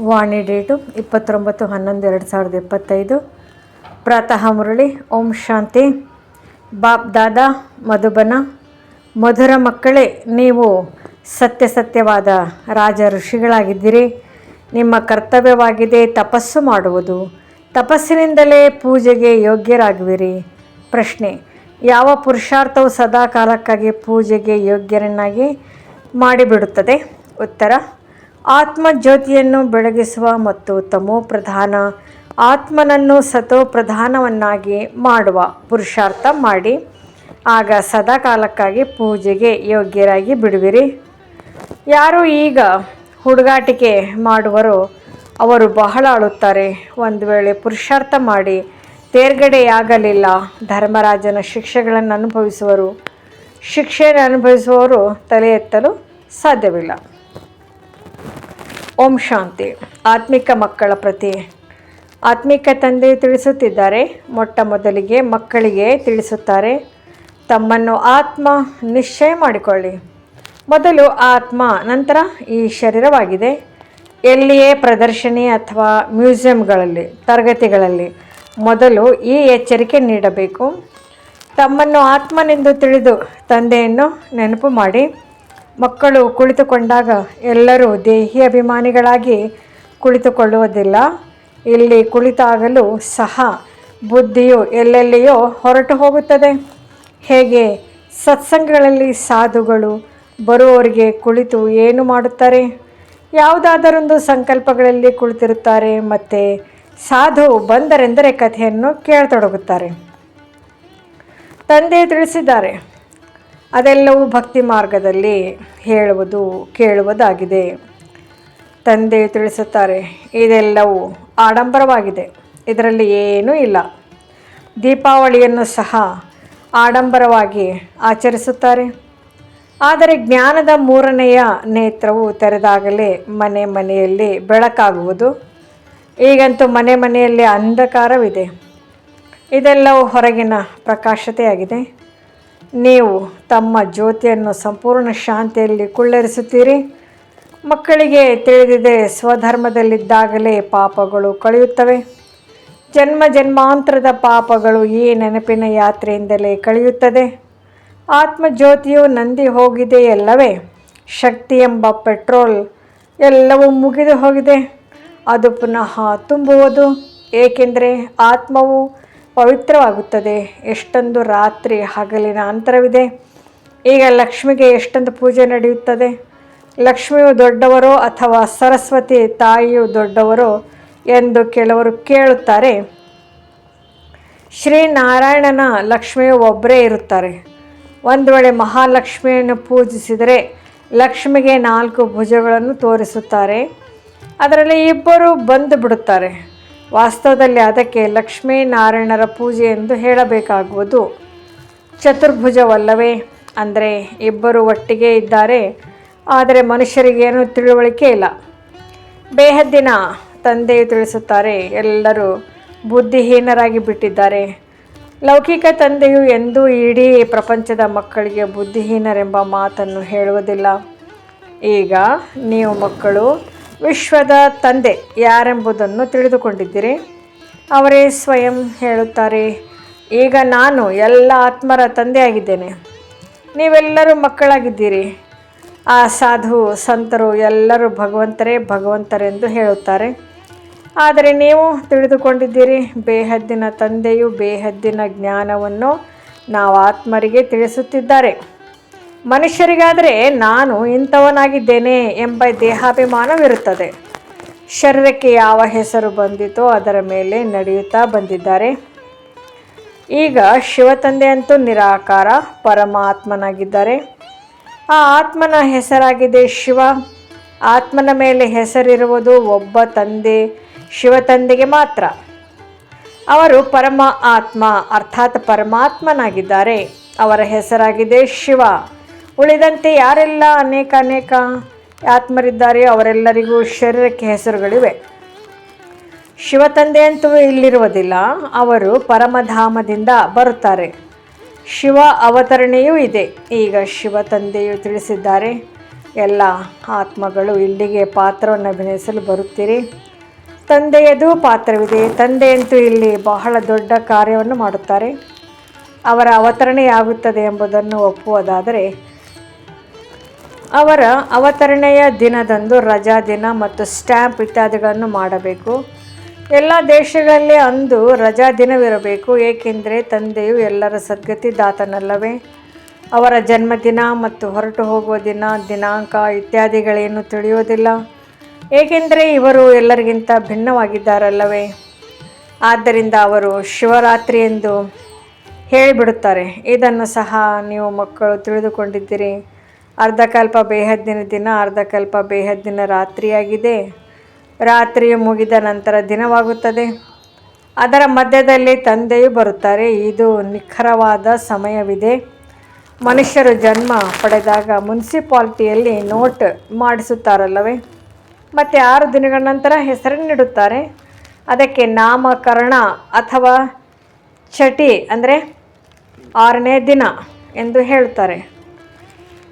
ವಾಣಿ date ಇಪ್ಪತ್ತೊಂಬತ್ತು ಹನ್ನೊಂದು ಎರಡು ಸಾವಿರದ ಇಪ್ಪತ್ತೈದು ಪ್ರಾತಃ ಮುರಳಿ, ಓಂ ಶಾಂತಿ. ಬಾಪ್ ದಾದಾ, ಮಧುಬನ. ಮಧುರ ಮಕ್ಕಳೇ, ನೀವು ಸತ್ಯ ಸತ್ಯವಾದ ರಾಜ ಋಷಿಗಳಾಗಿದ್ದೀರಿ. ನಿಮ್ಮ ಕರ್ತವ್ಯವಾಗಿದೆ ತಪಸ್ಸು ಮಾಡುವುದು. ತಪಸ್ಸಿನಿಂದಲೇ ಪೂಜೆಗೆ ಯೋಗ್ಯರಾಗುವಿರಿ. ಪ್ರಶ್ನೆ, ಯಾವ ಪುರುಷಾರ್ಥವು ಸದಾ ಕಾಲಕ್ಕಾಗಿ ಪೂಜೆಗೆ ಯೋಗ್ಯರನ್ನಾಗಿ ಮಾಡಿಬಿಡುತ್ತದೆ? ಉತ್ತರ ಆತ್ಮ ಜ್ಯೋತಿಯನ್ನು ಬೆಳಗಿಸುವ ಮತ್ತು ತಮೋ ಪ್ರಧಾನ ಆತ್ಮನನ್ನು ಸತೋ ಪ್ರಧಾನವನ್ನಾಗಿ ಮಾಡುವ ಪುರುಷಾರ್ಥ ಮಾಡಿ. ಆಗ ಸದಾ ಕಾಲಕ್ಕಾಗಿ ಪೂಜೆಗೆ ಯೋಗ್ಯರಾಗಿ ಬಿಡುವಿರಿ. ಯಾರು ಈಗ ಹುಡುಗಾಟಿಕೆ ಮಾಡುವರೋ ಅವರು ಬಹಳ ಅಳುತ್ತಾರೆ ಒಂದು ವೇಳೆ ಪುರುಷಾರ್ಥ ಮಾಡಿ ತೇರ್ಗಡೆಯಾಗಲಿಲ್ಲ, ಧರ್ಮರಾಜನ ಶಿಕ್ಷೆಗಳನ್ನು ಅನುಭವಿಸುವರು ಶಿಕ್ಷೆಯನ್ನು ಅನುಭವಿಸುವವರು ತಲೆ ಎತ್ತಲು ಸಾಧ್ಯವಿಲ್ಲ. ಓಂ ಶಾಂತಿ. ಆತ್ಮಿಕ ಮಕ್ಕಳ ಪ್ರತಿ. ಆತ್ಮಿಕ ತಂದೆ ತಿಳಿಸುತ್ತಿದ್ದಾರೆ. ಮೊಟ್ಟ ಮೊದಲಿಗೆ ಮಕ್ಕಳಿಗೆ ತಿಳಿಸುತ್ತಾರೆ. ತಮ್ಮನ್ನು ಆತ್ಮ ನಿಶ್ಚಯ ಮಾಡಿಕೊಳ್ಳಿ. ಮೊದಲು ಆತ್ಮ, ನಂತರ ಈ ಶರೀರವಾಗಿದೆ. ಎಲ್ಲಿಯೇ ಪ್ರದರ್ಶನಿ ಅಥವಾ ಮ್ಯೂಸಿಯಂಗಳಲ್ಲಿ, ತರಗತಿಗಳಲ್ಲಿ ಮೊದಲು ಈ ಎಚ್ಚರಿಕೆ ನೀಡಬೇಕು. ತಮ್ಮನ್ನು ಆತ್ಮನೆಂದು ತಿಳಿದು ತಂದೆಯನ್ನು ನೆನಪು ಮಾಡಿ. ಮಕ್ಕಳು ಕುಳಿತುಕೊಂಡಾಗ ಎಲ್ಲರೂ ದೇಹಿ ಅಭಿಮಾನಿಗಳಾಗಿ ಕುಳಿತುಕೊಳ್ಳುವುದಿಲ್ಲ. ಇಲ್ಲಿ ಕುಳಿತಾಗಲೂ ಸಹ ಬುದ್ಧಿಯು ಎಲ್ಲೆಲ್ಲಿಯೋ ಹೊರಟು ಹೋಗುತ್ತದೆ. ಹೇಗೆ? ಸತ್ಸಂಗಗಳಲ್ಲಿ ಸಾಧುಗಳು ಬರುವವರಿಗೆ ಕುಳಿತು ಏನು ಮಾಡುತ್ತಾರೆ? ಯಾವುದಾದರೊಂದು ಸಂಕಲ್ಪಗಳಲ್ಲಿ ಕುಳಿತಿರುತ್ತಾರೆ ಮತ್ತು ಸಾಧು ಬಂದರೆಂದರೆ ಕಥೆಯನ್ನು ಕೇಳತೊಡಗುತ್ತಾರೆ. ತಂದೆ ತಿಳಿಸಿದ್ದಾರೆ ಅದೆಲ್ಲವೂ ಭಕ್ತಿ ಮಾರ್ಗದಲ್ಲಿ ಹೇಳುವುದು, ಕೇಳುವುದಾಗಿದೆ. ತಂದೆ ತಿಳಿಸುತ್ತಾರೆ, ಇದೆಲ್ಲವೂ ಆಡಂಬರವಾಗಿದೆ, ಇದರಲ್ಲಿ ಏನೂ ಇಲ್ಲ. ದೀಪಾವಳಿಯನ್ನು ಸಹ ಆಡಂಬರವಾಗಿ ಆಚರಿಸುತ್ತಾರೆ. ಆದರೆ ಜ್ಞಾನದ ಮೂರನೆಯ ನೇತ್ರವು ತೆರೆದಾಗಲೇ ಮನೆ ಮನೆಯಲ್ಲಿ ಬೆಳಕಾಗುವುದು. ಈಗಂತೂ ಮನೆ ಮನೆಯಲ್ಲಿ ಅಂಧಕಾರವಿದೆ. ಇದೆಲ್ಲವೂ ಹೊರಗಿನ ಪ್ರಕಾಶತೆಯಾಗಿದೆ. ನೀವು ತಮ್ಮ ಜ್ಯೋತಿಯನ್ನು ಸಂಪೂರ್ಣ ಶಾಂತಿಯಲ್ಲಿ ಕುಳ್ಳರಿಸುತ್ತೀರಿ. ಮಕ್ಕಳಿಗೆ ತಿಳಿದಿದೆ ಸ್ವಧರ್ಮದಲ್ಲಿದ್ದಾಗಲೇ ಪಾಪಗಳು ಕಳೆಯುತ್ತವೆ. ಜನ್ಮ ಜನ್ಮಾಂತರದ ಪಾಪಗಳು ಈ ನೆನಪಿನ ಯಾತ್ರೆಯಿಂದಲೇ ಕಳೆಯುತ್ತದೆ. ಆತ್ಮಜ್ಯೋತಿಯು ನಂದಿ ಹೋಗಿದೆಯಲ್ಲವೇ ಶಕ್ತಿ ಎಂಬ ಪೆಟ್ರೋಲ್ ಎಲ್ಲವೂ ಮುಗಿದು ಹೋಗಿದೆ. ಅದು ಪುನಃ ತುಂಬುವುದು. ಏಕೆಂದರೆ ಆತ್ಮವು ಪವಿತ್ರವಾಗುತ್ತದೆ. ಎಷ್ಟೊಂದು ರಾತ್ರಿ ಹಗಲಿನ ಅಂತರವಿದೆ. ಈಗ ಲಕ್ಷ್ಮಿಗೆ ಎಷ್ಟೊಂದು ಪೂಜೆ ನಡೆಯುತ್ತದೆ. ಲಕ್ಷ್ಮಿಯು ದೊಡ್ಡವರೋ ಅಥವಾ ಸರಸ್ವತಿ ತಾಯಿಯು ದೊಡ್ಡವರೋ ಎಂದು ಕೆಲವರು ಕೇಳುತ್ತಾರೆ. ಶ್ರೀನಾರಾಯಣನ ಲಕ್ಷ್ಮಿಯು ಒಬ್ಬರೇ ಇರುತ್ತಾರೆ. ಒಂದು ವೇಳೆ ಮಹಾಲಕ್ಷ್ಮಿಯನ್ನು ಪೂಜಿಸಿದರೆ ಲಕ್ಷ್ಮಿಗೆ ನಾಲ್ಕು ಭುಜಗಳನ್ನು ತೋರಿಸುತ್ತಾರೆ. ಅದರಲ್ಲಿ ಇಬ್ಬರು ಬಂದು ಬಿಡುತ್ತಾರೆ. ವಾಸ್ತವದಲ್ಲಿ ಅದಕ್ಕೆ ಲಕ್ಷ್ಮೀನಾರಾಯಣರ ಪೂಜೆ ಎಂದು ಹೇಳಬೇಕಾಗುವುದು. ಚತುರ್ಭುಜವಲ್ಲವೇ? ಅಂದರೆ ಇಬ್ಬರು ಒಟ್ಟಿಗೆ ಇದ್ದಾರೆ. ಆದರೆ ಮನುಷ್ಯರಿಗೇನು ತಿಳುವಳಿಕೆ ಇಲ್ಲ. ಬೇಹದ್ದಿನ ತಂದೆಯು ತಿಳಿಸುತ್ತಾರೆ, ಎಲ್ಲರೂ ಬುದ್ಧಿಹೀನರಾಗಿ ಬಿಟ್ಟಿದ್ದಾರೆ. ಲೌಕಿಕ ತಂದೆಯು ಎಂದೂ ಇಡೀ ಪ್ರಪಂಚದ ಮಕ್ಕಳಿಗೆ ಬುದ್ಧಿಹೀನರೆಂಬ ಮಾತನ್ನು ಹೇಳುವುದಿಲ್ಲ. ಈಗ ನೀವು ಮಕ್ಕಳು ವಿಶ್ವದ ತಂದೆ ಯಾರೆಂಬುದನ್ನು ತಿಳಿದುಕೊಂಡಿದ್ದೀರಿ? ಅವರೇ ಸ್ವಯಂ ಹೇಳುತ್ತಾರೆ, ಈಗ ನಾನು ಎಲ್ಲ ಆತ್ಮರ ತಂದೆಯಾಗಿದ್ದೇನೆ. ನೀವೆಲ್ಲರೂ ಮಕ್ಕಳಾಗಿದ್ದೀರಿ. ಆ ಸಾಧು ಸಂತರು ಎಲ್ಲರೂ ಭಗವಂತರೇ ಭಗವಂತರೆಂದು ಹೇಳುತ್ತಾರೆ. ಆದರೆ ನೀವು ತಿಳಿದುಕೊಂಡಿದ್ದೀರಿ, ಬೇಹದ್ದಿನ ತಂದೆಯು ಬೇಹದ್ದಿನ ಜ್ಞಾನವನ್ನು ನಾವು ಆತ್ಮರಿಗೆ ತಿಳಿಸುತ್ತಿದ್ದಾರೆ. ಮನುಷ್ಯರಿಗಾದರೆ ನಾನು ಇಂಥವನಾಗಿದ್ದೇನೆ ಎಂಬ ದೇಹಾಭಿಮಾನವಿರುತ್ತದೆ. ಶರೀರಕ್ಕೆ ಯಾವ ಹೆಸರು ಬಂದಿತೋ ಅದರ ಮೇಲೆ ನಡೆಯುತ್ತಾ ಬಂದಿದ್ದಾರೆ. ಈಗ ಶಿವತಂದೆ ಅಂತೂ ನಿರಾಕಾರ, ಪರಮಾತ್ಮನಾಗಿದ್ದಾರೆ. ಆ ಆತ್ಮನ ಹೆಸರಾಗಿದೆ ಶಿವ. ಆತ್ಮನ ಮೇಲೆ ಹೆಸರಿರುವುದು ಒಬ್ಬ ತಂದೆ, ಶಿವತಂದೆಗೆ ಮಾತ್ರ. ಅವರು ಪರಮ ಆತ್ಮ ಅರ್ಥಾತ್ ಪರಮಾತ್ಮನಾಗಿದ್ದಾರೆ. ಅವರ ಹೆಸರಾಗಿದೆ ಶಿವ. ಉಳಿದಂತೆ ಯಾರೆಲ್ಲ ಅನೇಕ ಅನೇಕ ಆತ್ಮರಿದ್ದಾರೆ, ಅವರೆಲ್ಲರಿಗೂ ಶರೀರಕ್ಕೆ ಹೆಸರುಗಳಿವೆ. ಶಿವತಂದೆ ಅಂತೂ ಇಲ್ಲಿರುವುದಿಲ್ಲ, ಅವರು ಪರಮಧಾಮದಿಂದ ಬರುತ್ತಾರೆ. ಶಿವ ಅವತರಣೆಯೂ ಇದೆ. ಈಗ ಶಿವ ತಂದೆಯು ತಿಳಿಸಿದ್ದಾರೆ, ಎಲ್ಲ ಆತ್ಮಗಳು ಇಲ್ಲಿಗೆ ಪಾತ್ರವನ್ನು ಅಭಿನಯಿಸಲು ಬರುತ್ತೀರಿ. ತಂದೆಯದು ಪಾತ್ರವಿದೆ. ತಂದೆಯಂತೂ ಇಲ್ಲಿ ಬಹಳ ದೊಡ್ಡ ಕಾರ್ಯವನ್ನು ಮಾಡುತ್ತಾರೆ. ಅವರ ಅವತರಣೆಯಾಗುತ್ತದೆ ಎಂಬುದನ್ನು ಒಪ್ಪುವುದಾದರೆ ಅವರ ಅವತರಣೆಯ ದಿನದಂದು ರಜಾ ದಿನ ಮತ್ತು ಸ್ಟ್ಯಾಂಪ್ ಇತ್ಯಾದಿಗಳನ್ನು ಮಾಡಬೇಕು. ಎಲ್ಲ ದೇಶಗಳಲ್ಲಿ ಅಂದು ರಜಾ ದಿನವಿರಬೇಕು, ಏಕೆಂದರೆ ತಂದೆಯು ಎಲ್ಲರ ಸದ್ಗತಿ ದಾತನಲ್ಲವೇ. ಅವರ ಜನ್ಮದಿನ ಮತ್ತು ಹೊರಟು ಹೋಗುವ ದಿನ, ದಿನಾಂಕ ಇತ್ಯಾದಿಗಳೇನು ತಿಳಿಯೋದಿಲ್ಲ ಏಕೆಂದರೆ ಇವರು ಎಲ್ಲರಿಗಿಂತ ಭಿನ್ನವಾಗಿದ್ದಾರಲ್ಲವೇ. ಆದ್ದರಿಂದ ಅವರು ಶಿವರಾತ್ರಿ ಎಂದು ಹೇಳಿಬಿಡುತ್ತಾರೆ. ಇದನ್ನು ಸಹ ನೀವು ಮಕ್ಕಳು ತಿಳಿದುಕೊಂಡಿದ್ದೀರಿ. ಅರ್ಧಕಲ್ಪ ಬೇಹದ್ದಿನ ದಿನ ಅರ್ಧಕಲ್ಪ ಬೇಹದ್ದಿನ ರಾತ್ರಿಯಾಗಿದೆ. ರಾತ್ರಿಯು ಮುಗಿದ ನಂತರ ದಿನವಾಗುತ್ತದೆ. ಅದರ ಮಧ್ಯದಲ್ಲಿ ತಂದೆಯು ಬರುತ್ತಾರೆ. ಇದು ನಿಖರವಾದ ಸಮಯವಿದೆ. ಮನುಷ್ಯರು ಜನ್ಮ ಪಡೆದಾಗ ಮುನ್ಸಿಪಾಲ್ಟಿಯಲ್ಲಿ ನೋಟ್ ಮಾಡಿಸುತ್ತಾರಲ್ಲವೇ? ಮತ್ತು ಆರು ದಿನಗಳ ನಂತರ ಹೆಸರನ್ನಿಡುತ್ತಾರೆ ಅದಕ್ಕೆ ನಾಮಕರಣ ಅಥವಾ ಚಟಿ ಅಂದರೆ ಆರನೇ ದಿನ ಎಂದು ಹೇಳುತ್ತಾರೆ.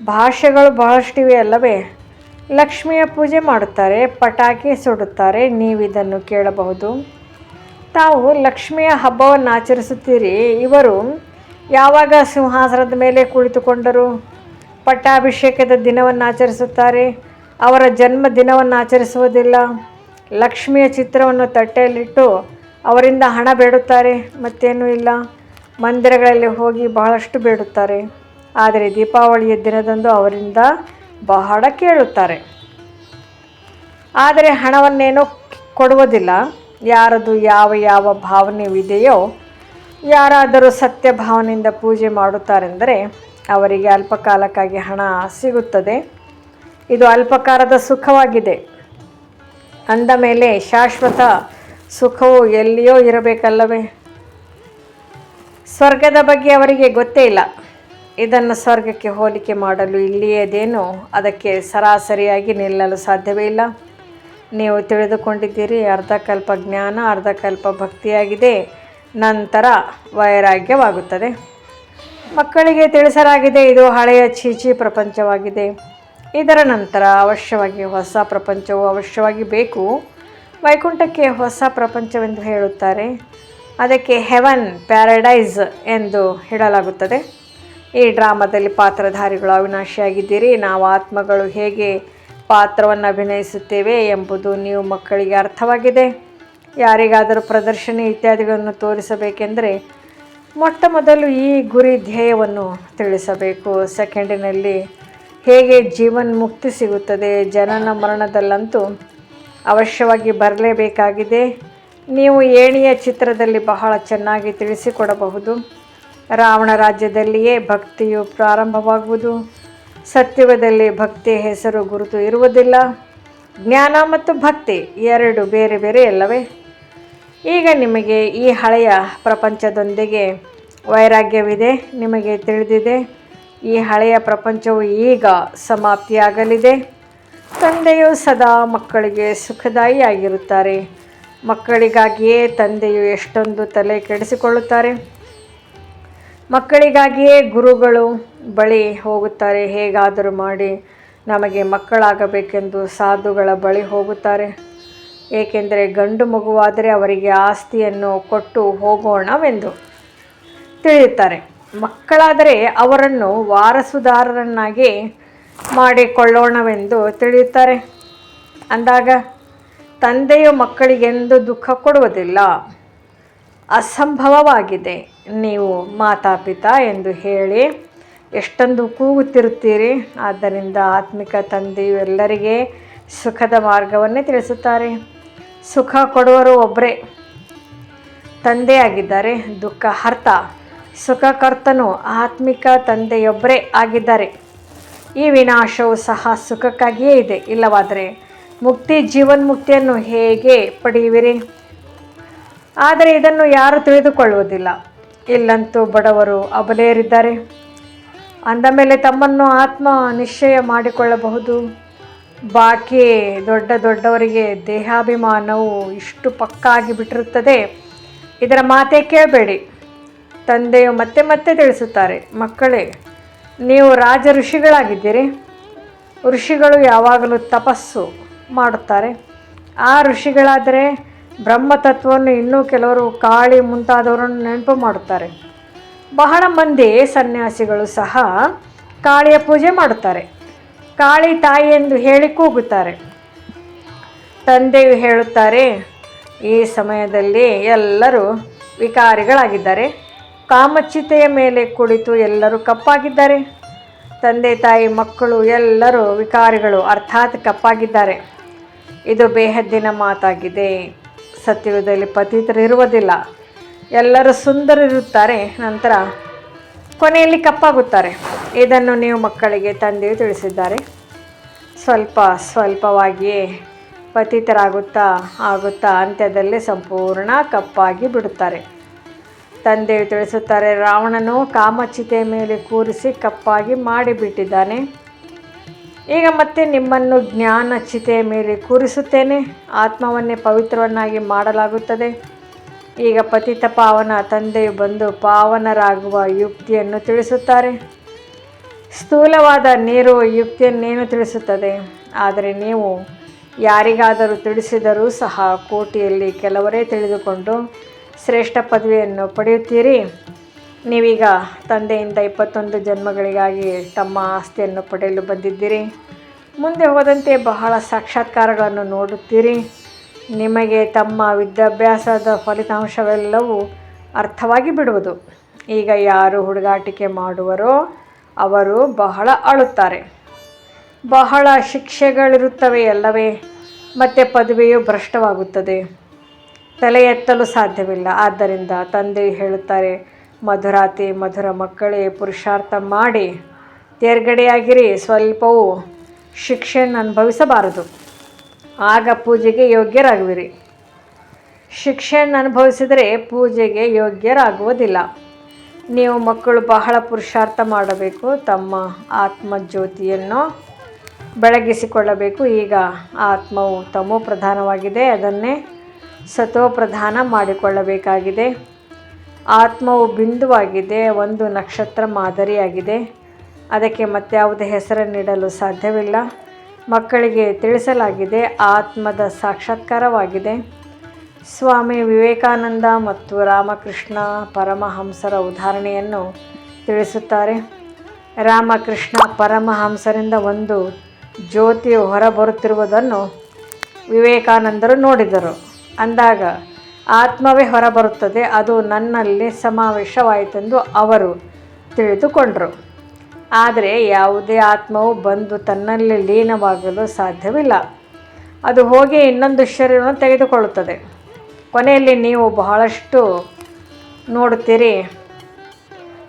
ಭಾಷೆಗಳು ಬಹಳಷ್ಟಿವೆ ಅಲ್ಲವೇ? ಲಕ್ಷ್ಮಿಯ ಪೂಜೆ ಮಾಡುತ್ತಾರೆ, ಪಟಾಕಿ ಸುಡುತ್ತಾರೆ, ನೀವಿದನ್ನು ಕೇಳಬಹುದು. ತಾವು ಲಕ್ಷ್ಮಿಯ ಹಬ್ಬವನ್ನು ಆಚರಿಸುತ್ತೀರಿ ಇವರು ಯಾವಾಗ ಸಿಂಹಾಸನದ ಮೇಲೆ ಕುಳಿತುಕೊಂಡರು? ಪಟ್ಟಾಭಿಷೇಕದ ದಿನವನ್ನು ಆಚರಿಸುತ್ತಾರೆ ಅವರ ಜನ್ಮ ದಿನವನ್ನು ಆಚರಿಸುವುದಿಲ್ಲ ಲಕ್ಷ್ಮಿಯ ಚಿತ್ರವನ್ನು ತಟ್ಟೆಯಲ್ಲಿಟ್ಟು ಅವರಿಂದ ಹಣ ಬೇಡುತ್ತಾರೆ, ಮತ್ತೇನೂ ಇಲ್ಲ. ಮಂದಿರಗಳಲ್ಲಿ ಹೋಗಿ ಬಹಳಷ್ಟು ಬೇಡುತ್ತಾರೆ. ಆದರೆ ದೀಪಾವಳಿಯ ದಿನದಂದು ಅವರಿಂದ ಬಹಳ ಕೇಳುತ್ತಾರೆ. ಆದರೆ ಹಣವನ್ನೇನೋ ಕೊಡುವುದಿಲ್ಲ. ಯಾರದು ಯಾವ ಯಾವ ಭಾವನೆವಿದೆಯೋ, ಯಾರಾದರೂ ಸತ್ಯ ಭಾವನೆಯಿಂದ ಪೂಜೆ ಮಾಡುತ್ತಾರೆಂದರೆ ಅವರಿಗೆ ಅಲ್ಪಕಾಲಕ್ಕಾಗಿ ಹಣ ಸಿಗುತ್ತದೆ. ಇದು ಅಲ್ಪಕಾಲದ ಸುಖವಾಗಿದೆ. ಅಂದ ಮೇಲೆ ಶಾಶ್ವತ ಸುಖವು ಎಲ್ಲಿಯೋ ಇರಬೇಕಲ್ಲವೇ? ಸ್ವರ್ಗದ ಬಗ್ಗೆ ಅವರಿಗೆ ಗೊತ್ತೇ ಇಲ್ಲ. ಇದನ್ನು ಸ್ವರ್ಗಕ್ಕೆ ಹೋಲಿಕೆ ಮಾಡಲು ಇಲ್ಲಿಯದೇನು ಅದಕ್ಕೆ ಸರಾಸರಿಯಾಗಿ ನಿಲ್ಲಲು ಸಾಧ್ಯವೇ ಇಲ್ಲ. ನೀವು ತಿಳಿದುಕೊಂಡಿದ್ದೀರಿ, ಅರ್ಧಕಲ್ಪ ಜ್ಞಾನ, ಅರ್ಧಕಲ್ಪ ಭಕ್ತಿಯಾಗಿದೆ, ನಂತರ ವೈರಾಗ್ಯವಾಗುತ್ತದೆ. ಮಕ್ಕಳಿಗೆ ತಿಳಿಸಲಾಗಿದೆ, ಇದು ಹಳೆಯ ಚೀಚಿ ಪ್ರಪಂಚವಾಗಿದೆ. ಇದರ ನಂತರ ಅವಶ್ಯವಾಗಿ ಹೊಸ ಪ್ರಪಂಚವು ಅವಶ್ಯವಾಗಿ ಬೇಕು. ವೈಕುಂಠಕ್ಕೆ ಹೊಸ ಪ್ರಪಂಚವೆಂದು ಹೇಳುತ್ತಾರೆ. ಅದಕ್ಕೆ ಹೆವನ್ ಪ್ಯಾರಡೈಸ್ ಎಂದು ಹೇಳಲಾಗುತ್ತದೆ. ಈ ಡ್ರಾಮಾದಲ್ಲಿ ಪಾತ್ರಧಾರಿಗಳು ಅವಿನಾಶಿಯಾಗಿದ್ದೀರಿ. ನಾವು ಆತ್ಮಗಳು ಹೇಗೆ ಪಾತ್ರವನ್ನು ಅಭಿನಯಿಸುತ್ತೇವೆ ಎಂಬುದು ನೀವು ಮಕ್ಕಳಿಗೆ ಅರ್ಥವಾಗಿದೆ. ಯಾರಿಗಾದರೂ ಪ್ರದರ್ಶನ ಇತ್ಯಾದಿಗಳನ್ನು ತೋರಿಸಬೇಕೆಂದರೆ ಮೊಟ್ಟ ಮೊದಲು ಈ ಗುರಿ ಧ್ಯೇಯವನ್ನು ತಿಳಿಸಬೇಕು. ಸೆಕೆಂಡಿನಲ್ಲಿ ಹೇಗೆ ಜೀವನ್ ಮುಕ್ತಿ ಸಿಗುತ್ತದೆ, ಜನನ ಮರಣದಲ್ಲಂತೂ ಅವಶ್ಯವಾಗಿ ಬರಲೇಬೇಕಾಗಿದೆ. ನೀವು ಏಣಿಯ ಚಿತ್ರದಲ್ಲಿ ಬಹಳ ಚೆನ್ನಾಗಿ ತಿಳಿಸಿಕೊಡಬಹುದು. ರಾವಣ ರಾಜ್ಯದಲ್ಲಿಯೇ ಭಕ್ತಿಯು ಪ್ರಾರಂಭವಾಗುವುದು. ಸತ್ಯುಗದಲ್ಲಿ ಭಕ್ತಿ ಹೆಸರು ಗುರುತು ಇರುವುದಿಲ್ಲ. ಜ್ಞಾನ ಮತ್ತು ಭಕ್ತಿ ಎರಡು ಬೇರೆ ಬೇರೆ ಅಲ್ಲವೇ? ಈಗ ನಿಮಗೆ ಈ ಹಳೆಯ ಪ್ರಪಂಚದೊಂದಿಗೆ ವೈರಾಗ್ಯವಿದೆ ನಿಮಗೆ ತಿಳಿದಿದೆ. ಈ ಹಳೆಯ ಪ್ರಪಂಚವು ಈಗ ಸಮಾಪ್ತಿಯಾಗಲಿದೆ. ತಂದೆಯು ಸದಾ ಮಕ್ಕಳಿಗೆ ಸುಖದಾಯಿಯಾಗಿರುತ್ತಾರೆ. ಮಕ್ಕಳಿಗಾಗಿಯೇ ತಂದೆಯು ಎಷ್ಟೊಂದು ತಲೆ ಕೆಡಿಸಿಕೊಳ್ಳುತ್ತಾರೆ. ಮಕ್ಕಳಿಗಾಗಿಯೇ ಗುರುಗಳು ಬಳಿ ಹೋಗುತ್ತಾರೆ, ಹೇಗಾದರೂ ಮಾಡಿ ನಮಗೆ ಮಕ್ಕಳಾಗಬೇಕೆಂದು ಸಾಧುಗಳ ಬಳಿ ಹೋಗುತ್ತಾರೆ. ಏಕೆಂದರೆ ಗಂಡು ಮಗುವಾದರೆ ಅವರಿಗೆ ಆಸ್ತಿಯನ್ನು ಕೊಟ್ಟು ಹೋಗೋಣವೆಂದು ತಿಳಿಯುತ್ತಾರೆ. ಮಕ್ಕಳಾದರೆ ಅವರನ್ನು ವಾರಸುದಾರರನ್ನಾಗಿ ಮಾಡಿಕೊಳ್ಳೋಣವೆಂದು ತಿಳಿಯುತ್ತಾರೆ. ಅಂದಾಗ, ತಂದೆಯು ಮಕ್ಕಳಿಗೆಂದು ದುಃಖ ಕೊಡುವುದಿಲ್ಲ. ಅಸಂಭವವಾಗಿದೆ. ನೀವು ಮಾತಾಪಿತಾ ಎಂದು ಹೇಳಿ ಎಷ್ಟೊಂದು ಕೂಗುತ್ತಿರುತ್ತೀರಿ. ಆದ್ದರಿಂದ ಆತ್ಮಿಕ ತಂದೆಯು ಎಲ್ಲರಿಗೆ ಸುಖದ ಮಾರ್ಗವನ್ನೇ ತಿಳಿಸುತ್ತಾರೆ. ಸುಖ ಕೊಡುವರು ಒಬ್ಬರೇ ತಂದೆಯಾಗಿದ್ದಾರೆ, ದುಃಖ ಹರ್ತ. ಸುಖಕರ್ತನು ಆತ್ಮಿಕ ತಂದೆಯೊಬ್ಬರೇ ಆಗಿದ್ದಾರೆ. ಈ ವಿನಾಶವು ಸಹ ಸುಖಕ್ಕಾಗಿಯೇ ಇದೆ. ಇಲ್ಲವಾದರೆ ಮುಕ್ತಿ, ಜೀವನ್ಮುಕ್ತಿಯನ್ನು ಹೇಗೆ ಪಡೆಯುವಿರಿ? ಆದರೆ ಇದನ್ನು ಯಾರು ತಿಳಿದುಕೊಳ್ಳುವುದಿಲ್ಲ. ಇಲ್ಲಂತೂ ಬಡವರು ಅಬಲೆಯರಿದ್ದಾರೆ ಅಂದ ಮೇಲೆ ತಮ್ಮನ್ನು ಆತ್ಮ ನಿಶ್ಚಯ ಮಾಡಿಕೊಳ್ಳಬಹುದು. ಬಾಕಿ ದೊಡ್ಡ ದೊಡ್ಡವರಿಗೆ ದೇಹಾಭಿಮಾನವು ಇಷ್ಟು ಪಕ್ಕಾಗಿ ಬಿಟ್ಟಿರುತ್ತದೆ. ಇದರ ಮಾತೇ ಕೇಳಬೇಡಿ. ತಂದೆಯು ಮತ್ತೆ ಮತ್ತೆ ತಿಳಿಸುತ್ತಾರೆ, ಮಕ್ಕಳೇ, ನೀವು ರಾಜ ಋಷಿಗಳಾಗಿದ್ದೀರಿ. ಋಷಿಗಳು ಯಾವಾಗಲೂ ತಪಸ್ಸು ಮಾಡುತ್ತಾರೆ. ಆ ಋಷಿಗಳಾದರೆ ಬ್ರಹ್ಮತತ್ವವನ್ನು ಇನ್ನೂ ಕೆಲವರು ಕಾಳಿ ಮುಂತಾದವರನ್ನು ನೆನಪು ಮಾಡುತ್ತಾರೆ. ಬಹಳ ಮಂದಿ ಸನ್ಯಾಸಿಗಳು ಸಹ ಕಾಳಿಯ ಪೂಜೆ ಮಾಡುತ್ತಾರೆ. ಕಾಳಿ ತಾಯಿ ಎಂದು ಹೇಳಿ ಕೂಗುತ್ತಾರೆ. ತಂದೆಯು ಹೇಳುತ್ತಾರೆ, ಈ ಸಮಯದಲ್ಲಿ ಎಲ್ಲರೂ ವಿಕಾರಿಗಳಾಗಿದ್ದಾರೆ. ಕಾಮಚಿತೆಯ ಮೇಲೆ ಕುಳಿತು ಎಲ್ಲರೂ ಕಪ್ಪಾಗಿದ್ದಾರೆ. ತಂದೆ ತಾಯಿ ಮಕ್ಕಳು ಎಲ್ಲರೂ ವಿಕಾರಿಗಳು, ಅರ್ಥಾತ್ ಕಪ್ಪಾಗಿದ್ದಾರೆ. ಇದು ಬೇಹದ್ದಿನ ಮಾತಾಗಿದೆ. ಸತ್ಯಯುಗದಲ್ಲಿ ಪತಿತರಿರುವುದಿಲ್ಲ. ಎಲ್ಲರೂ ಸುಂದರಿರುತ್ತಾರೆ ನಂತರ ಕೊನೆಯಲ್ಲಿ ಕಪ್ಪಾಗುತ್ತಾರೆ. ಇದನ್ನು ನೀವು ಮಕ್ಕಳಿಗೆ ತಂದೆಯು ತಿಳಿಸಿದ್ದಾರೆ. ಸ್ವಲ್ಪ ಸ್ವಲ್ಪವಾಗಿಯೇ ಪತಿತರಾಗುತ್ತಾ ಆಗುತ್ತಾ ಅಂತ್ಯದಲ್ಲಿ ಸಂಪೂರ್ಣ ಕಪ್ಪಾಗಿ ಬಿಡುತ್ತಾರೆ. ತಂದೆಯು ತಿಳಿಸುತ್ತಾರೆ, ರಾವಣನು ಕಾಮಚಿತೆಯ ಮೇಲೆ ಕೂರಿಸಿ ಕಪ್ಪಾಗಿ ಮಾಡಿಬಿಟ್ಟಿದ್ದಾನೆ. ಈಗ ಮತ್ತೆ ನಿಮ್ಮನ್ನು ಜ್ಞಾನ ಚಿತೆಯ ಮೇಲೆ ಕೂರಿಸುತ್ತೇನೆ. ಆತ್ಮವನ್ನೇ ಪವಿತ್ರವನ್ನಾಗಿ ಮಾಡಲಾಗುತ್ತದೆ. ಈಗ ಪತಿತ ಪಾವನ ತಂದೆಯು ಬಂದು ಪಾವನರಾಗುವ ಯುಕ್ತಿಯನ್ನು ತಿಳಿಸುತ್ತಾರೆ. ಸ್ಥೂಲವಾದ ನೀರು ಯುಕ್ತಿಯನ್ನೇನು ತಿಳಿಸುತ್ತದೆ? ಆದರೆ ನೀವು ಯಾರಿಗಾದರೂ ತಿಳಿಸಿದರೂ ಸಹ ಕೋಟಿಯಲ್ಲಿ ಕೆಲವರೇ ತಿಳಿದುಕೊಂಡು ಶ್ರೇಷ್ಠ ಪದವಿಯನ್ನು ಪಡೆಯುತ್ತೀರಿ. ನೀವೀಗ ತಂದೆಯಿಂದ ಇಪ್ಪತ್ತೊಂದು ಜನ್ಮಗಳಿಗಾಗಿ ತಮ್ಮ ಆಸ್ತಿಯನ್ನು ಪಡೆಯಲು ಬಂದಿದ್ದೀರಿ. ಮುಂದೆ ಹೋದಂತೆ ಬಹಳ ಸಾಕ್ಷಾತ್ಕಾರಗಳನ್ನು ನೋಡುತ್ತೀರಿ. ನಿಮಗೆ ತಮ್ಮ ವಿದ್ಯಾಭ್ಯಾಸದ ಫಲಿತಾಂಶವೆಲ್ಲವೂ ಅರ್ಥವಾಗಿ ಬಿಡುವುದು. ಈಗ ಯಾರು ಹುಡುಗಾಟಿಕೆ ಮಾಡುವರೋ ಅವರು ಬಹಳ ಅಳುತ್ತಾರೆ ಬಹಳ ಶಿಕ್ಷೆಗಳಿರುತ್ತವೆ ಅಲ್ಲವೇ, ಮತ್ತು ಪದವಿಯು ಭ್ರಷ್ಟವಾಗುತ್ತದೆ. ತಲೆ ಎತ್ತಲು ಸಾಧ್ಯವಿಲ್ಲ. ಆದ್ದರಿಂದ ತಂದೆ ಹೇಳುತ್ತಾರೆ ಮಧುರಾತಿ ಮಧುರ ಮಕ್ಕಳೇ, ಪುರುಷಾರ್ಥ ಮಾಡಿ ತೇರ್ಗಡೆಯಾಗಿರಿ. ಸ್ವಲ್ಪವೂ ಶಿಕ್ಷೆಯನ್ನು ಅನುಭವಿಸಬಾರದು. ಆಗ ಪೂಜೆಗೆ ಯೋಗ್ಯರಾಗುವಿರಿ. ಶಿಕ್ಷೆಯನ್ನು ಅನುಭವಿಸಿದರೆ ಪೂಜೆಗೆ ಯೋಗ್ಯರಾಗುವುದಿಲ್ಲ. ನೀವು ಮಕ್ಕಳು ಬಹಳ ಪುರುಷಾರ್ಥ ಮಾಡಬೇಕು. ತಮ್ಮ ಆತ್ಮಜ್ಯೋತಿಯನ್ನು ಬೆಳಗಿಸಿಕೊಳ್ಳಬೇಕು. ಈಗ ಆತ್ಮವು ತಮೋ ಪ್ರಧಾನವಾಗಿದೆ. ಅದನ್ನೇ ಸತೋ ಪ್ರಧಾನ ಮಾಡಿಕೊಳ್ಳಬೇಕಾಗಿದೆ. ಆತ್ಮವು ಬಿಂದುವಾಗಿದೆ, ಒಂದು ನಕ್ಷತ್ರ ಮಾದರಿಯಾಗಿದೆ. ಅದಕ್ಕೆ ಮತ್ಯಾವುದೇ ಹೆಸರನ್ನು ನೀಡಲು ಸಾಧ್ಯವಿಲ್ಲ. ಮಕ್ಕಳಿಗೆ ತಿಳಿಸಲಾಗಿದೆ, ಆತ್ಮದ ಸಾಕ್ಷಾತ್ಕಾರವಾಗಿದೆ. ಸ್ವಾಮಿ ವಿವೇಕಾನಂದ ಮತ್ತು ರಾಮಕೃಷ್ಣ ಪರಮಹಂಸರ ಉದಾಹರಣೆಯನ್ನು ತಿಳಿಸುತ್ತಾರೆ. ರಾಮಕೃಷ್ಣ ಪರಮಹಂಸರಿಂದ ಒಂದು ಜ್ಯೋತಿಯು ಹೊರಬರುತ್ತಿರುವುದನ್ನು ವಿವೇಕಾನಂದರು ನೋಡಿದರು. ಅಂದಾಗ ಆತ್ಮವೇ ಹೊರಬರುತ್ತದೆ. ಅದು ನನ್ನಲ್ಲಿ ಸಮಾವೇಶವಾಯಿತೆಂದು ಅವರು ತಿಳಿದುಕೊಂಡರು. ಆದರೆ ಯಾವುದೇ ಆತ್ಮವು ಬಂದು ತನ್ನಲ್ಲಿ ಲೀನವಾಗಲು ಸಾಧ್ಯವಿಲ್ಲ. ಅದು ಹೋಗಿ ಇನ್ನೊಂದು ಶರೀರವನ್ನು ತೆಗೆದುಕೊಳ್ಳುತ್ತದೆ. ಕೊನೆಯಲ್ಲಿ ನೀವು ಬಹಳಷ್ಟು ನೋಡುತ್ತೀರಿ.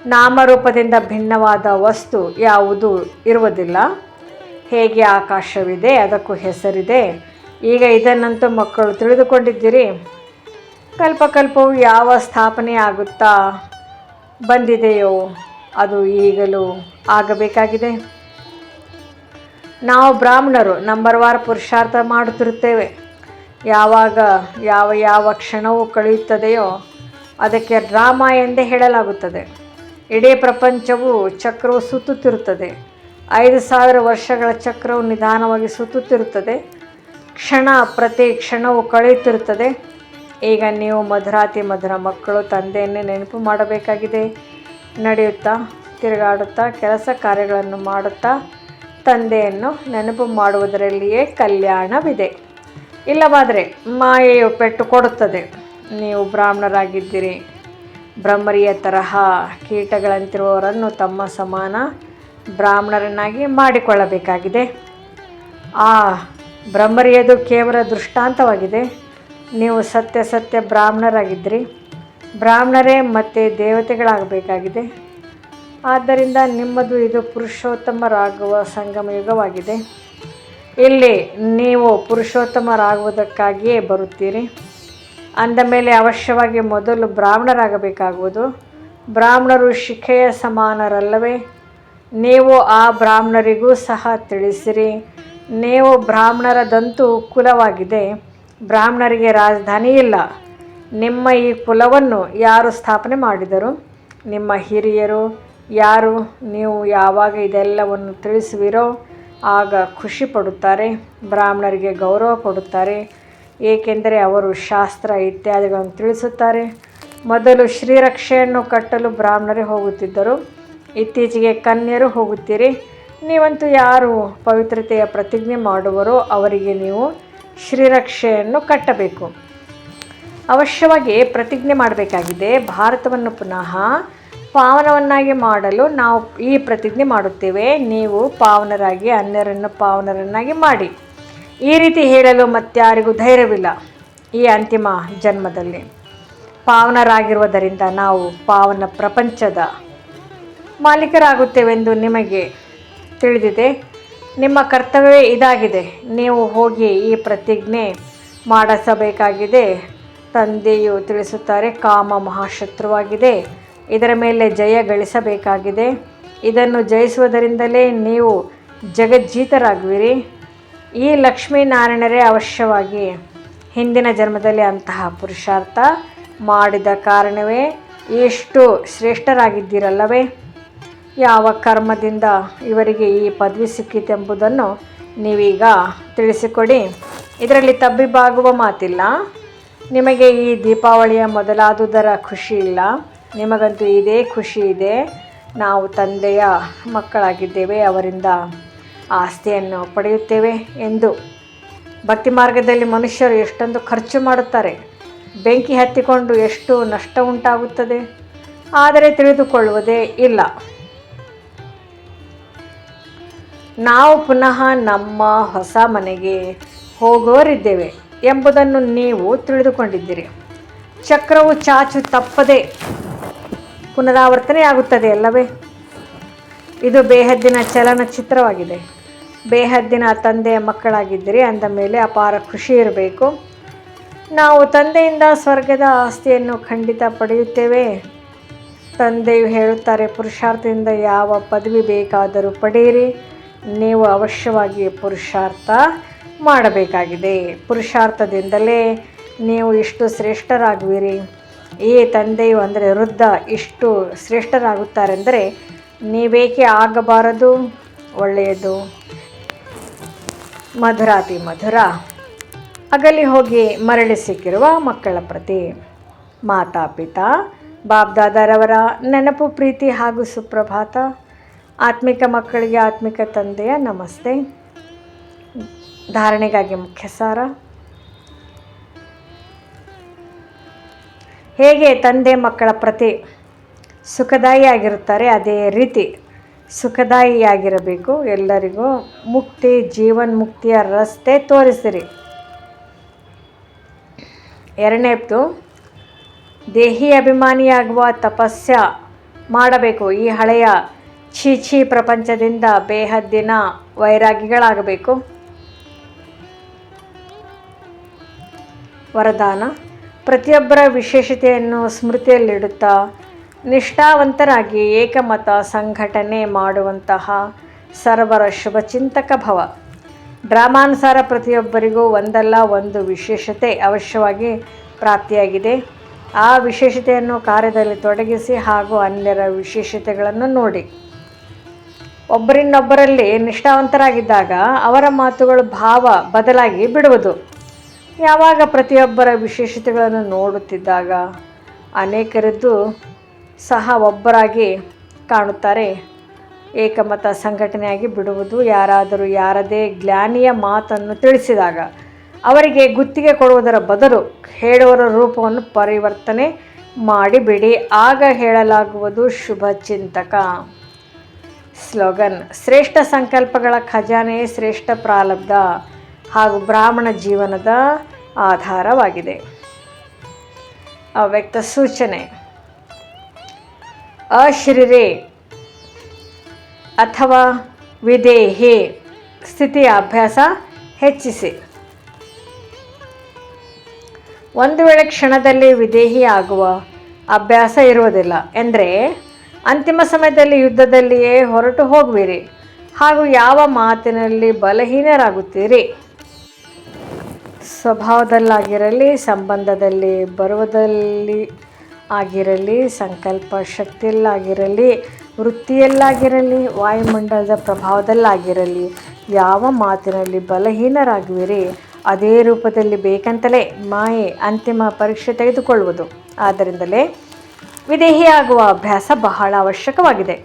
ನಾಮರೂಪದಿಂದ ಭಿನ್ನವಾದ ವಸ್ತು ಯಾವುದು ಇರುವುದಿಲ್ಲ. ಹೇಗೆ ಆಕಾಶವಿದೆ, ಅದಕ್ಕೂ ಹೆಸರಿದೆ. ಈಗ ಇದನ್ನಂತೂ ಮಕ್ಕಳು ತಿಳಿದುಕೊಂಡಿದ್ದೀರಿ. ಕಲ್ಪಕಲ್ಪವು ಯಾವ ಸ್ಥಾಪನೆ ಆಗುತ್ತಾ ಬಂದಿದೆಯೋ ಅದು ಈಗಲೂ ಆಗಬೇಕಾಗಿದೆ. ನಾವು ಬ್ರಾಹ್ಮಣರು ನಂಬರ್ ವಾರ್ ಪುರುಷಾರ್ಥ ಮಾಡುತ್ತಿರುತ್ತೇವೆ. ಯಾವಾಗ, ಯಾವ ಯಾವ ಕ್ಷಣವು ಕಳೆಯುತ್ತದೆಯೋ ಅದಕ್ಕೆ ಡ್ರಾಮಾ ಎಂದೇ ಹೇಳಲಾಗುತ್ತದೆ. ಇಡೀ ಪ್ರಪಂಚವು ಚಕ್ರವು ಸುತ್ತುತ್ತಿರುತ್ತದೆ. ಐದು ಸಾವಿರ ವರ್ಷಗಳ ಚಕ್ರವು ನಿಧಾನವಾಗಿ ಸುತ್ತುತ್ತಿರುತ್ತದೆ. ಕ್ಷಣ ಪ್ರತಿ ಕ್ಷಣವು ಕಳೆಯುತ್ತಿರುತ್ತದೆ. ಈಗ ನೀವು ಮಧುರಾತಿ ಮಧುರ ಮಕ್ಕಳು, ತಂದೆಯನ್ನೇ ನೆನಪು ಮಾಡಬೇಕಾಗಿದೆ. ನಡೆಯುತ್ತಾ, ತಿರುಗಾಡುತ್ತಾ, ಕೆಲಸ ಕಾರ್ಯಗಳನ್ನು ಮಾಡುತ್ತಾ, ತಂದೆಯನ್ನು ನೆನಪು ಮಾಡುವುದರಲ್ಲಿಯೇ ಕಲ್ಯಾಣವಿದೆ. ಇಲ್ಲವಾದರೆ ಮಾಯೆಯು ಪೆಟ್ಟು ಕೊಡುತ್ತದೆ. ನೀವು ಬ್ರಾಹ್ಮಣರಾಗಿದ್ದೀರಿ. ಬ್ರಹ್ಮರಿಯ ತರಹ ಕೀಟಗಳಂತಿರುವವರನ್ನು ತಮ್ಮ ಸಮಾನ ಬ್ರಾಹ್ಮಣರನ್ನಾಗಿ ಮಾಡಿಕೊಳ್ಳಬೇಕಾಗಿದೆ. ಆ ಬ್ರಹ್ಮರಿಯದು ಕೇವಲ ದೃಷ್ಟಾಂತವಾಗಿದೆ. ನೀವು ಸತ್ಯ ಸತ್ಯ ಬ್ರಾಹ್ಮಣರಾಗಿದ್ದಿರಿ. ಬ್ರಾಹ್ಮಣರೇ ಮತ್ತು ದೇವತೆಗಳಾಗಬೇಕಾಗಿದೆ. ಆದ್ದರಿಂದ ನಿಮ್ಮದು ಇದು ಪುರುಷೋತ್ತಮರಾಗುವ ಸಂಗಮ ಯುಗವಾಗಿದೆ. ಇಲ್ಲಿ ನೀವು ಪುರುಷೋತ್ತಮರಾಗುವುದಕ್ಕಾಗಿಯೇ ಬರುತ್ತೀರಿ. ಅಂದ ಮೇಲೆ ಅವಶ್ಯವಾಗಿ ಮೊದಲು ಬ್ರಾಹ್ಮಣರಾಗಬೇಕಾಗುವುದು. ಬ್ರಾಹ್ಮಣರು ಶಿಖೆಯ ಸಮಾನರಲ್ಲವೇ. ನೀವು ಆ ಬ್ರಾಹ್ಮಣರಿಗೂ ಸಹ ತಿಳಿಸಿರಿ. ನೀವು ಬ್ರಾಹ್ಮಣರದಂತೂ ಕುಲವಾಗಿದೆ. ಬ್ರಾಹ್ಮಣರಿಗೆ ರಾಜಧಾನಿ ಇಲ್ಲ. ನಿಮ್ಮ ಈ ಕುಲವನ್ನು ಯಾರು ಸ್ಥಾಪನೆ ಮಾಡಿದರು? ನಿಮ್ಮ ಹಿರಿಯರು, ಯಾರು ನೀವು ಯಾವಾಗ ಇದೆಲ್ಲವನ್ನು ತಿಳಿಸುವಿರೋ ಆಗ ಖುಷಿ ಪಡುತ್ತಾರೆ, ಬ್ರಾಹ್ಮಣರಿಗೆ ಗೌರವ ಕೊಡುತ್ತಾರೆ ಏಕೆಂದರೆ ಅವರು ಶಾಸ್ತ್ರ ಇತ್ಯಾದಿಗಳನ್ನು ತಿಳಿಸುತ್ತಾರೆ. ಮೊದಲು ಶ್ರೀರಕ್ಷೆಯನ್ನು ಕಟ್ಟಲು ಬ್ರಾಹ್ಮಣರೇ ಹೋಗುತ್ತಿದ್ದರು. ಇತ್ತೀಚೆಗೆ ಕನ್ಯರು ಹೋಗುತ್ತೀರಿ. ನೀವಂತೂ ಯಾರು ಪವಿತ್ರತೆಯ ಪ್ರತಿಜ್ಞೆ ಮಾಡುವರೋ ಅವರಿಗೆ ನೀವು ಶ್ರೀರಕ್ಷೆಯನ್ನು ಕಟ್ಟಬೇಕು. ಅವಶ್ಯವಾಗಿ ಪ್ರತಿಜ್ಞೆ ಮಾಡಬೇಕಾಗಿದೆ. ಭಾರತವನ್ನು ಪುನಃ ಪಾವನವನ್ನಾಗಿ ಮಾಡಲು ನಾವು ಈ ಪ್ರತಿಜ್ಞೆ ಮಾಡುತ್ತೇವೆ. ನೀವು ಪಾವನರಾಗಿ, ಅನ್ಯರನ್ನು ಪಾವನರನ್ನಾಗಿ ಮಾಡಿ. ಈ ರೀತಿ ಹೇಳಲು ಮತ್ತಾರಿಗೂ ಧೈರ್ಯವಿಲ್ಲ ಈ ಅಂತಿಮ ಜನ್ಮದಲ್ಲಿ. ಪಾವನರಾಗಿರುವುದರಿಂದ ನಾವು ಪಾವನ ಪ್ರಪಂಚದ ಮಾಲೀಕರಾಗುತ್ತೇವೆಂದು ನಿಮಗೆ ತಿಳಿದಿದೆ. ನಿಮ್ಮ ಕರ್ತವ್ಯ ಇದಾಗಿದೆ. ನೀವು ಹೋಗಿ ಈ ಪ್ರತಿಜ್ಞೆ ಮಾಡಿಸಬೇಕಾಗಿದೆ. ತಂದೆಯು ತಿಳಿಸುತ್ತಾರೆ, ಕಾಮ ಮಹಾಶತ್ರುವಾಗಿದೆ. ಇದರ ಮೇಲೆ ಜಯ ಗಳಿಸಬೇಕಾಗಿದೆ. ಇದನ್ನು ಜಯಿಸುವುದರಿಂದಲೇ ನೀವು ಜಗಜ್ಜೀತರಾಗುವಿರಿ. ಈ ಲಕ್ಷ್ಮೀನಾರಾಯಣರೇ ಅವಶ್ಯವಾಗಿ ಹಿಂದಿನ ಜನ್ಮದಲ್ಲಿ ಅಂತಹ ಪುರುಷಾರ್ಥ ಮಾಡಿದ ಕಾರಣವೇ ಎಷ್ಟು ಶ್ರೇಷ್ಠರಾಗಿದ್ದೀರಲ್ಲವೇ? ಯಾವ ಕರ್ಮದಿಂದ ಇವರಿಗೆ ಈ ಪದವಿ ಸಿಕ್ಕಿತೆಂಬುದನ್ನು ನೀವೀಗ ತಿಳಿಸಿಕೊಡಿ. ಇದರಲ್ಲಿ ತಬ್ಬಿಬ್ಬಾಗುವ ಮಾತಿಲ್ಲ. ನಿಮಗೆ ಈ ದೀಪಾವಳಿಯ ಮೊದಲಾದುದರ ಖುಷಿ ಇಲ್ಲ. ನಿಮಗಂತೂ ಇದೇ ಖುಷಿ ಇದೆ. ನಾವು ತಂದೆಯ ಮಕ್ಕಳಾಗಿದ್ದೇವೆ. ಅವರಿಂದ ಆಸ್ತಿಯನ್ನು ಪಡೆಯುತ್ತೇವೆ ಎಂದು. ಭಕ್ತಿ ಮಾರ್ಗದಲ್ಲಿ ಮನುಷ್ಯರು ಎಷ್ಟೊಂದು ಖರ್ಚು ಮಾಡುತ್ತಾರೆ. ಬೆಂಕಿ ಹತ್ತಿಕೊಂಡು ಎಷ್ಟು ನಷ್ಟ ಉಂಟಾಗುತ್ತದೆ. ಆದರೆ ತಿಳಿದುಕೊಳ್ಳುವುದೇ ಇಲ್ಲ. ನಾವು ಪುನಃ ನಮ್ಮ ಹೊಸ ಮನೆಗೆ ಹೋಗೋರಿದ್ದೇವೆ ಎಂಬುದನ್ನು ನೀವು ತಿಳಿದುಕೊಂಡಿದ್ದೀರಿ. ಚಕ್ರವು ಚಾಚು ತಪ್ಪದೆ ಪುನರಾವರ್ತನೆಯಾಗುತ್ತದೆ ಅಲ್ಲವೇ? ಇದು ಬೇಹದ್ದಿನ ಚಲನಚಿತ್ರವಾಗಿದೆ. ಬೇಹದ್ದಿನ ತಂದೆಯ ಮಕ್ಕಳಾಗಿದ್ದೀರಿ ಅಂದ ಮೇಲೆ ಅಪಾರ ಖುಷಿ ಇರಬೇಕು. ನಾವು ತಂದೆಯಿಂದ ಸ್ವರ್ಗದ ಆಸ್ತಿಯನ್ನು ಖಂಡಿತ ಪಡೆಯುತ್ತೇವೆ. ತಂದೆಯು ಹೇಳುತ್ತಾರೆ, ಪುರುಷಾರ್ಥದಿಂದ ಯಾವ ಪದವಿ ಬೇಕಾದರೂ ಪಡೆಯಿರಿ. ನೀವು ಅವಶ್ಯವಾಗಿ ಪುರುಷಾರ್ಥ ಮಾಡಬೇಕಾಗಿದೆ. ಪುರುಷಾರ್ಥದಿಂದಲೇ ನೀವು ಇಷ್ಟು ಶ್ರೇಷ್ಠರಾಗುವಿರಿ. ಈ ತಂದೆಯು ಅಂದರೆ ವೃದ್ಧ ಇಷ್ಟು ಶ್ರೇಷ್ಠರಾಗುತ್ತಾರೆಂದರೆ ನೀವೇಕೆ ಆಗಬಾರದು? ಒಳ್ಳೆಯದು. ಮಧುರಾತಿ ಮಧುರ. ಅಗಲಿ ಹೋಗಿ ಮರಳಿ ಸಿಕ್ಕಿರುವ ಮಕ್ಕಳ ಪ್ರತಿ. ಮಾತಾಪಿತಾ ಬಾಬ್ದಾದರವರ ನೆನಪು, ಪ್ರೀತಿ ಹಾಗೂ ಸುಪ್ರಭಾತ. ಆತ್ಮಿಕ ಮಕ್ಕಳಿಗೆ ಆತ್ಮಿಕ ತಂದೆಯ ನಮಸ್ತೆ. ಧಾರಣೆಗಾಗಿ ಮುಖ್ಯ ಸಾರ. ಹೇಗೆ ತಂದೆ ಮಕ್ಕಳ ಪ್ರತಿ ಸುಖದಾಯಿಯಾಗಿರುತ್ತಾರೆ, ಅದೇ ರೀತಿ ಸುಖದಾಯಿಯಾಗಿರಬೇಕು. ಎಲ್ಲರಿಗೂ ಮುಕ್ತಿ ಜೀವನ್ ಮುಕ್ತಿಯ ರಸ್ತೆ ತೋರಿಸಿರಿ. ಎರಡನೇದು ದೇಹಿ ಅಭಿಮಾನಿಯಾಗುವ ತಪಸ್ಯ ಮಾಡಬೇಕು. ಈ ಹಳೆಯ ಛೀ ಪ್ರಪಂಚದಿಂದ ಬೇಹದ್ದಿನ ವೈರಾಗಿಗಳಾಗಬೇಕು. ವರದಾನ, ಪ್ರತಿಯೊಬ್ಬರ ವಿಶೇಷತೆಯನ್ನು ಸ್ಮೃತಿಯಲ್ಲಿಡುತ್ತಾ ನಿಷ್ಠಾವಂತರಾಗಿ ಏಕಮತ ಸಂಘಟನೆ ಮಾಡುವಂತಹ ಸರ್ವರ ಶುಭಚಿಂತಕ ಭವ. ಡ್ರಾಮಾನುಸಾರ ಪ್ರತಿಯೊಬ್ಬರಿಗೂ ಒಂದಲ್ಲ ಒಂದು ವಿಶೇಷತೆ ಅವಶ್ಯವಾಗಿ ಪ್ರಾಪ್ತಿಯಾಗಿದೆ. ಆ ವಿಶೇಷತೆಯನ್ನು ಕಾರ್ಯದಲ್ಲಿ ತೊಡಗಿಸಿ ಹಾಗೂ ಅನ್ಯರ ವಿಶೇಷತೆಗಳನ್ನು ನೋಡಿ. ಒಬ್ಬರಿನ್ನೊಬ್ಬರಲ್ಲಿ ನಿಷ್ಠಾವಂತರಾಗಿದ್ದಾಗ ಅವರ ಮಾತುಗಳು ಭಾವ ಬದಲಾಗಿ ಬಿಡುವುದು. ಯಾವಾಗ ಪ್ರತಿಯೊಬ್ಬರ ವಿಶೇಷತೆಗಳನ್ನು ನೋಡುತ್ತಿದ್ದಾಗ ಅನೇಕರದ್ದು ಸಹ ಒಬ್ಬರಾಗಿ ಕಾಣುತ್ತಾರೆ. ಏಕಮತ ಸಂಘಟನೆಯಾಗಿ ಬಿಡುವುದು, ಯಾರಾದರೂ ಯಾರದೇ ಜ್ಞಾನಿಯ ಮಾತನ್ನು ತಿಳಿಸಿದಾಗ ಅವರಿಗೆ ಗುತ್ತಿಗೆ ಕೊಡುವುದರ ಬದಲು ಹೇಳುವರ ರೂಪವನ್ನು ಪರಿವರ್ತನೆ ಮಾಡಿಬಿಡಿ. ಆಗ ಹೇಳಲಾಗುವುದು ಶುಭ ಚಿಂತಕ. ಸ್ಲೋಗನ್, ಶ್ರೇಷ್ಠ ಸಂಕಲ್ಪಗಳ ಖಜಾನೆ, ಶ್ರೇಷ್ಠ ಪ್ರಾಲಬ್ಧ ಹಾಗೂ ಬ್ರಾಹ್ಮಣ ಜೀವನದ ಆಧಾರವಾಗಿದೆ. ಅವ್ಯಕ್ತ ಸೂಚನೆ, ಅಶ್ರಿರೆ ಅಥವಾ ವಿದೇಹಿ ಸ್ಥಿತಿಯ ಅಭ್ಯಾಸ ಹೆಚ್ಚಿಸಿ. ಒಂದು ವೇಳೆ ಕ್ಷಣದಲ್ಲಿ ವಿದೇಹಿ ಆಗುವ ಅಭ್ಯಾಸ ಇರುವುದಿಲ್ಲ, ಎಂದರೆ ಅಂತಿಮ ಸಮಯದಲ್ಲಿ ಯುದ್ಧದಲ್ಲಿಯೇ ಹೊರಟು ಹೋಗುವಿರಿ. ಹಾಗೂ ಯಾವ ಮಾತಿನಲ್ಲಿ ಬಲಹೀನರಾಗುತ್ತೀರಿ? ಸ್ವಭಾವದಲ್ಲಾಗಿರಲಿ, ಸಂಬಂಧದಲ್ಲಿ ಬರುವುದಲ್ಲಿ ಆಗಿರಲಿ, ಸಂಕಲ್ಪ ಶಕ್ತಿಯಲ್ಲಾಗಿರಲಿ, ವೃತ್ತಿಯಲ್ಲಾಗಿರಲಿ, ವಾಯುಮಂಡಲದ ಪ್ರಭಾವದಲ್ಲಾಗಿರಲಿ, ಯಾವ ಮಾತಿನಲ್ಲಿ ಬಲಹೀನರಾಗುವಿರಿ, ಅದೇ ರೂಪದಲ್ಲಿ ಬೇಕಂತಲೇ ಮಾಯೆ ಅಂತಿಮ ಪರೀಕ್ಷೆ ತೆಗೆದುಕೊಳ್ಳುವುದು. ಆದ್ದರಿಂದಲೇ ವಿದೇಹಿಯಾಗುವ ಅಭ್ಯಾಸ ಬಹಳ ಅವಶ್ಯಕವಾಗಿದೆ.